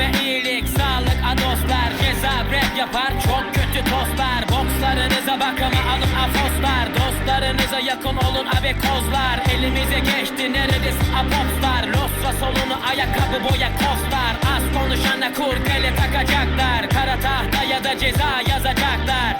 Kendime iyilik, sağlık, adoslar Ceza rap yapar, çok kötü tostlar. Bokslarınıza bak ama alın afoslar. Dostlarınıza yakın olun abekozlar Elimize geçti neredesin apopstar Losra solunu ayakkabı boya kostar Az konuşana kur kale takacaklar. Kara tahta ya da ceza yazacaklar.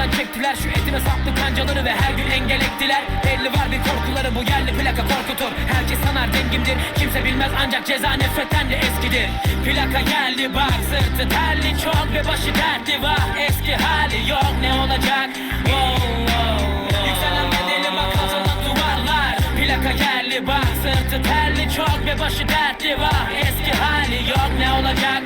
Yandan çektiler şu etime saplı kancaları Ve her gün engel ektiler Belli var bir korkuları bu yerli plaka korkutur. Herkes sanar dengimdir kimse bilmez ancak ceza nefretten de eskidir. Plaka geldi bak sırtı terli çok ve başı dertli. Var Eski hali yok ne olacak? Wow, wow. Yükselen bedeli bak kazanan duvarlar. Plaka geldi bak sırtı terli çok ve başı dertli. Var Eski hali yok ne olacak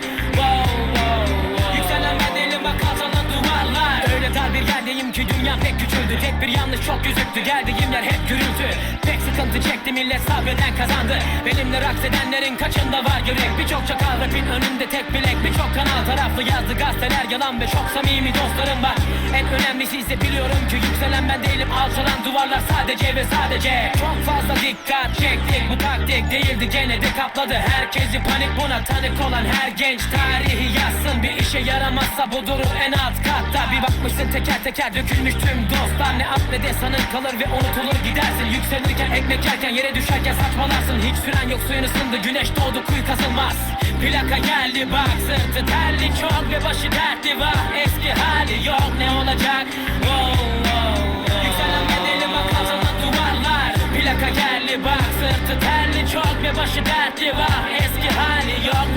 dar bir yerdeyim ki dünya pek küçüldü. Tek bir yanlış çok gözüktü geldiğim yer hep gürültü. Pek sıkıntı çekti millet sabreden kazandı. Benimle raks edenlerin kaçında var yürek? Birçok çakal rapin önünde tek bilek Birçok kanal taraflı yazdı gazeteler yalan Ve çok samimi dostlarım var. En önemlisi ise biliyorum ki yükselen ben değilim. Alçalan duvarlar sadece ve sadece. Çok fazla dikkat çektik bu taktik değildi. Gene de kapladı. Herkesi panik buna tanık olan her genç tarihi yazsın. Bir işe yaramazsa bu durur en alt katta. Bir bakmışsın teker teker dökülmüş tüm dostlar. Ne at ne de sanın kalır ve unutulur gidersin. Yükselirken ekmek yerken yere düşerken saçmalarsın. Hiç süren yok suyun ısındı. Güneş doğdu kuyu kazılmaz. Plaka geldi bak sırtı terli çok ve başı dertli. Var Eski hali yok ne olacak? Wow, wow. Yükselen bedeli bak kazanan duvarlar. Plaka geldi bak sırtı terli çok ve başı dertli. Var Eski hali yok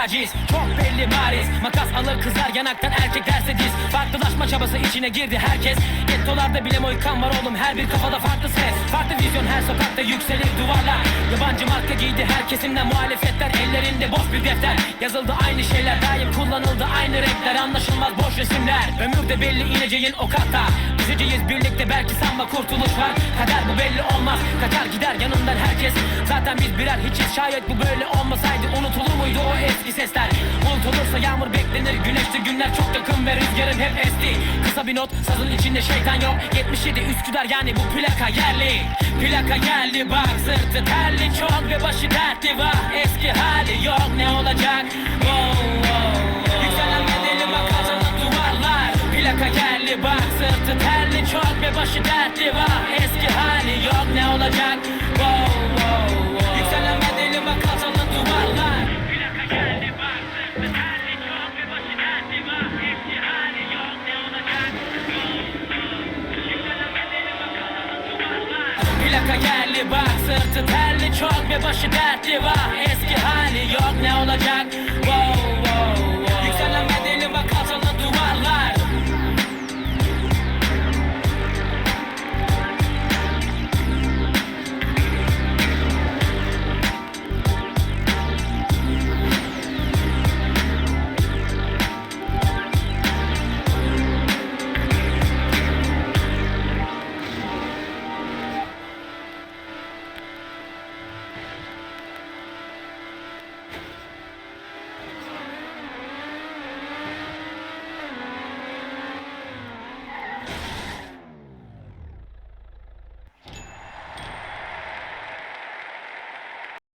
taciz çok belli bariz. Makas alır kızar yanaktan erkek derse diz. Farklılaşma çabası içine girdi herkes. Gettolarda bile moykan var oğlum her bir kafada farklı ses. Farklı vizyon her sokakta yükselir duvarlar. Yabancı marka giydi her kesimden muhalefetler. Ellerinde boş bir defter. Yazıldı aynı şeyler daim kullanıldı aynı renkler. Anlaşılmaz boş resimler. Ömürde belli ineceğin o katta Düşeceğiz birlikte belki sanma kurtuluş var. Kader bu belli olmaz. Kaçar gider yanından herkes. Zaten biz birer hiçiz. Şayet bu böyle olmasaydı Unutulur muydu eski sesler Unutulursa yağmur beklenir. Güneşli günler çok yakın ve rüzgarım hep esti. Kısa bir not sazın içinde şeytan yok. 77 Üsküdar yani bu plaka yerli. Plaka geldi bak sırtı terli. Çok ve başı dertli var Eski hali yok. Ne olacak? Wow, wow, wow. Yükselen bedeli bak kazanan duvarlar. Plaka geldi bak sırtı terli. Çok ve başı dertli var Eski hali yok. Ne olacak duvarlar Plaka geldi bak sırtı terli çok ve başı dertli var Eski hali yok ne olacak